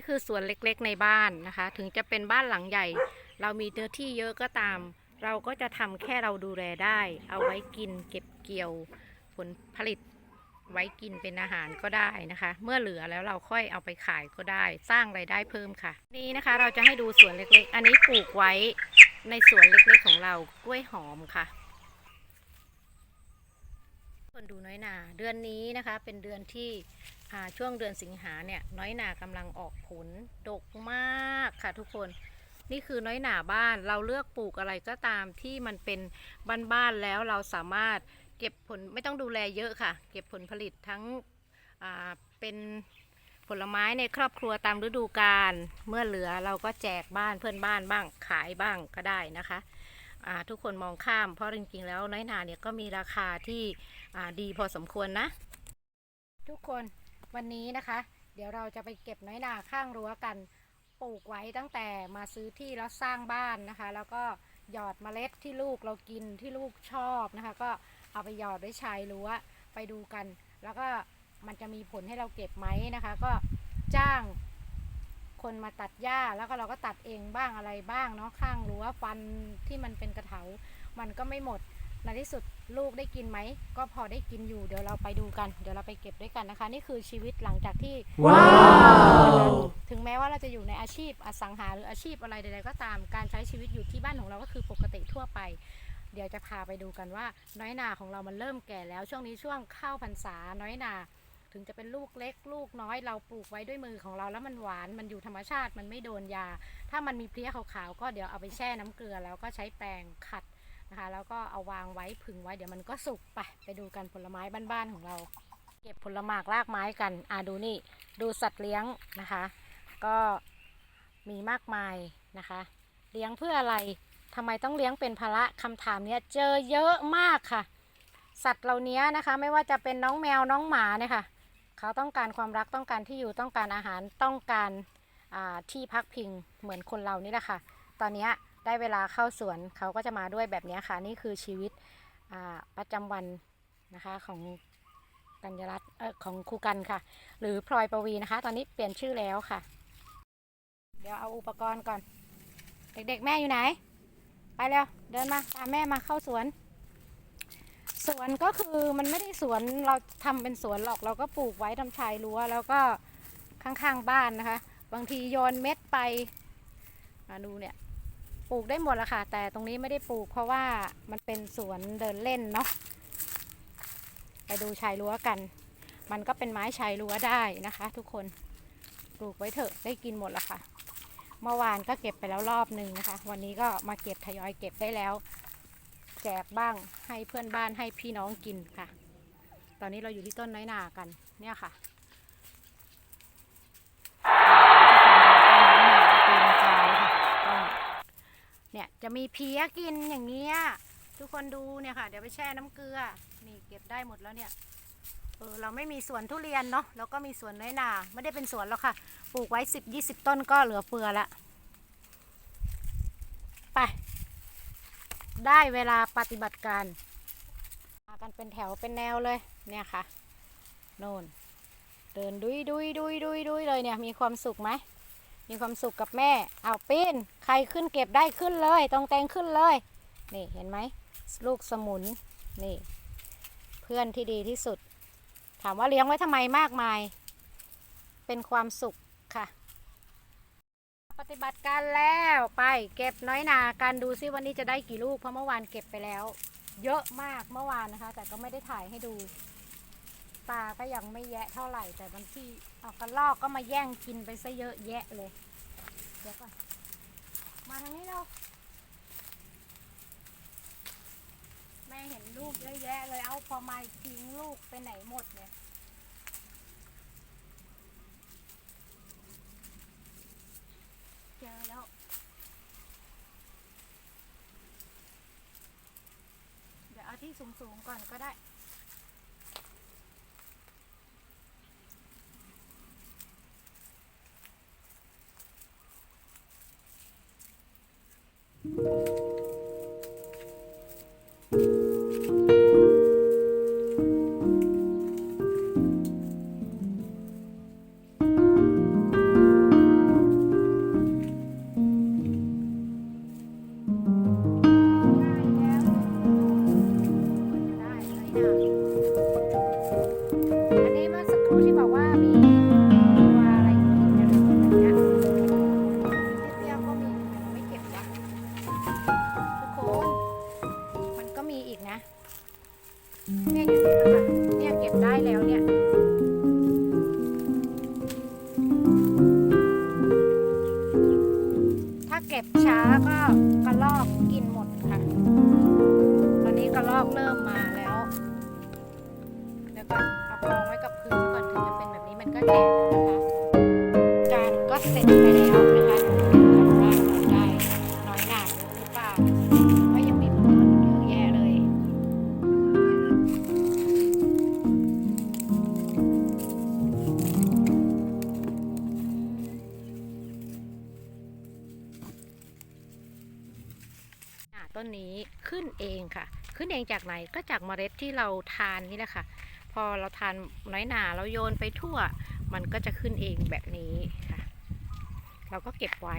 นี่คือสวนเล็กๆในบ้านนะคะ ถึงจะเป็นบ้านหลังใหญ่ เรามีเนื้อที่เยอะก็ตาม เราก็จะทำแค่เราดูแลได้ เอาไว้กินเก็บเกี่ยวผลผลิตไว้กินเป็นอาหารก็ได้นะคะ เมื่อเหลือแล้วเราค่อยเอาไปขายก็ได้ สร้างไรายได้เพิ่มค่ะ นี่นะคะเราจะให้ดูสวนเล็กๆ อันนี้ปลูกไว้ในสวนเล็กๆของเรากล้วยหอมค่ะ คนดูน้อยหนาเดือนนี้นะคะเป็นเดือนที่ช่วงเดือนสิงหาเนี่ยน้อยหนากำลังออกผลดกมากค่ะทุกคนนี่คือน้อยหนาบ้านเราเลือกปลูกอะไรก็ตามที่มันเป็นบ้านๆแล้วเราสามารถเก็บผลไม่ต้องดูแลเยอะค่ะ เก็บผลผลิตทั้งเป็นผลไม้ในครอบครัวตามฤดูกาลเมื่อเหลือเราก็แจกบ้านเพื่อนบ้านบ้างขายบ้างก็ได้นะคะ ทุกคนมองข้าม เพราะจริงๆแล้วน้อยนาเนี่ยก็มีราคาที่อ่าดีพอสมควรนะ ทุกคนวันนี้นะคะ เดี๋ยวเราจะไปเก็บน้อยนาข้างรั้วกันปลูกไว้ตั้งแต่มาซื้อที่แล้วสร้างบ้านนะคะ แล้วก็หยอดเมล็ดที่ลูกเรากินที่ลูกชอบนะคะ ก็เอาไปหยอดไว้ชายรั้วไปดูกัน แล้วก็มันจะมีผลให้เราเก็บไหมนะคะ ก็จ้าง คนมาตัดหญ้าแล้วก็เราก็ตัดเองบ้างอะไรบ้างเนาะข้างรั้วฟันที่มันเป็นกระเถา มันก็ไม่หมดในที่สุดลูกได้กินไหม ก็พอได้กินอยู่เดี๋ยวเราไปดูกัน เดี๋ยวเราไปเก็บด้วยกันนะคะ นี่คือชีวิตหลังจากที่ว้าวถึงแม้ว่าเราจะอยู่ในอาชีพอสังหาหรืออาชีพอะไรใดๆก็ตามการใช้ชีวิตอยู่ที่บ้านของเราก็คือปกติทั่วไป เดี๋ยวจะพาไปดูกันว่า น้อยนาของเรามันเริ่มแก่แล้วช่วงนี้ช่วงเข้าพรรษาน้อยนา ถึงจะเป็นลูกเล็ก ลูกน้อยเราปลูกไว้ด้วยมือของเราแล้วมันหวานมันอยู่ธรรมชาติมันไม่โดนยา ถ้ามันมีเพลี้ยขาวๆก็เดี๋ยวเอาไปแช่น้ำเกลือ แล้วก็ใช้แปรงขัดนะคะ แล้วก็เอาวางไว้ผึ่งไว้เดี๋ยวมันก็สุกไปไปดูกันผลไม้บ้านๆของเรา เก็บผลหมากรากไม้กันอ่าดูนี่ดูสัตว์เลี้ยงนะคะ ก็มีมากมายนะคะ เลี้ยงเพื่ออะไรทำไมต้องเลี้ยงเป็นภาระคำถามเนี้ยเจอเยอะมากค่ะ สัตว์เหล่านี้นะคะ ไม่ว่าจะเป็นน้องแมวน้องหมาเนี่ยค่ะ เขาต้องการความรักต้องการที่อยู่ต้องการอาหารต้องการาที่พักพิงเหมือนคนเรานี่แหละค่ะ ตอนนี้ได้เวลาเข้าสวนเขาก็จะมาด้วยแบบนี้ค่ะ นี่คือชีวิตประจำวันนะคะของกัญญารัตน์ของครูกันค่ะ หรือพลอยประวีนะคะ ตอนนี้เปลี่ยนชื่อแล้วค่ะ เดี๋ยวเอาอุปกรณ์ก่อน เด็กๆแม่อยู่ไหน ไปเร็วเดินมาตามแม่มาเข้าสวน สวนก็คือมันไม่ได้สวนเราทำเป็นสวนหรอกเราก็ปลูกไว้ทำชายรั้วแล้วก็ข้างๆบ้านนะคะ บางทีโยนเม็ดไปมาดูเนี่ยปลูกได้หมดละค่ะ แต่ตรงนี้ไม่ได้ปลูกเพราะว่ามันเป็นสวนเดินเล่นเนาะไปดูชายรั้วกัน มันก็เป็นไม้ชายรั้วได้นะคะ ทุกคนปลูกไว้เถอะได้กินหมดละค่ะ เมื่อวานก็เก็บไปแล้วรอบหนึ่งนะคะ วันนี้ก็มาเก็บทยอยเก็บได้แล้ว แจกบ้างให้เพื่อนบ้านให้พี่น้องกินค่ะ ตอนนี้เราอยู่ที่ต้นน้อยนากันเนี่ยค่ะเนี่ยจะมีเพี้ยกินอย่างเงี้ยทุกคนดูเนี่ยค่ะ เดี๋ยวไปแช่น้ำเกลือนี่เก็บได้หมดแล้วเนี่ยเออเราไม่มีสวนทุเรียนเนาะแล้วก็มีสวนน้อยนา ไม่ได้เป็นสวนหรอกค่ะ ปลูกไว้สิบยี่สิบต้นก็เหลือเฟือละไป ได้เวลาปฏิบัติการมากันเป็นแถวเป็นแนวเลยเนี่ยค่ะโน่นเดินดุยดุยดุยดุยดุยเลยเนี่ยมีความสุขไหมมีความสุขกับแม่เอาปีนใครขึ้นเก็บได้ขึ้นเลยตรงแตงขึ้นเลยนี่เห็นไหมลูกสมุนนี่ เพื่อนที่ดีที่สุด ถามว่าเลี้ยงไว้ทำไมมากมาย เป็นความสุขค่ะ ปฏิบัติการแล้วไปเก็บน้อยนากันดูซิวันนี้จะได้กี่ลูกเพราะเมื่อวานเก็บไปแล้ว เยอะมากเมื่อวานนะคะ แต่ก็ไม่ได้ถ่ายให้ดูปลาก็ยังไม่แยะเท่าไหร่แต่บางที่เอากระลอกก็มาแย่งกินไปซะเยอะแยะเลยเดี๋ยวก่อนมาทางนี้เราแม่เห็นลูกเยอะแยะเลยเอาพอมาทิ้งลูกไปไหนหมดเนี่ย เจอแล้ว เดี๋ยวเอา ที่สูงๆก่อนก็ได้ว ก็บช้าก็กระลอกกินหมดค่ะ ตอนนี้กระลอกเริ่มมาแล้วเดี๋ยวก็เอากองไว้กับพื้นก่อนถึงจะเป็นแบบนี้มันก็แก่ ต้นนี้ขึ้นเองค่ะ ขึ้นเองจากไหนก็จากเมล็ดที่เราทานนี่แหละค่ะ พอเราทานน้อยหนาเราโยนไปทั่ว มันก็จะขึ้นเองแบบนี้ค่ะ เราก็เก็บไว้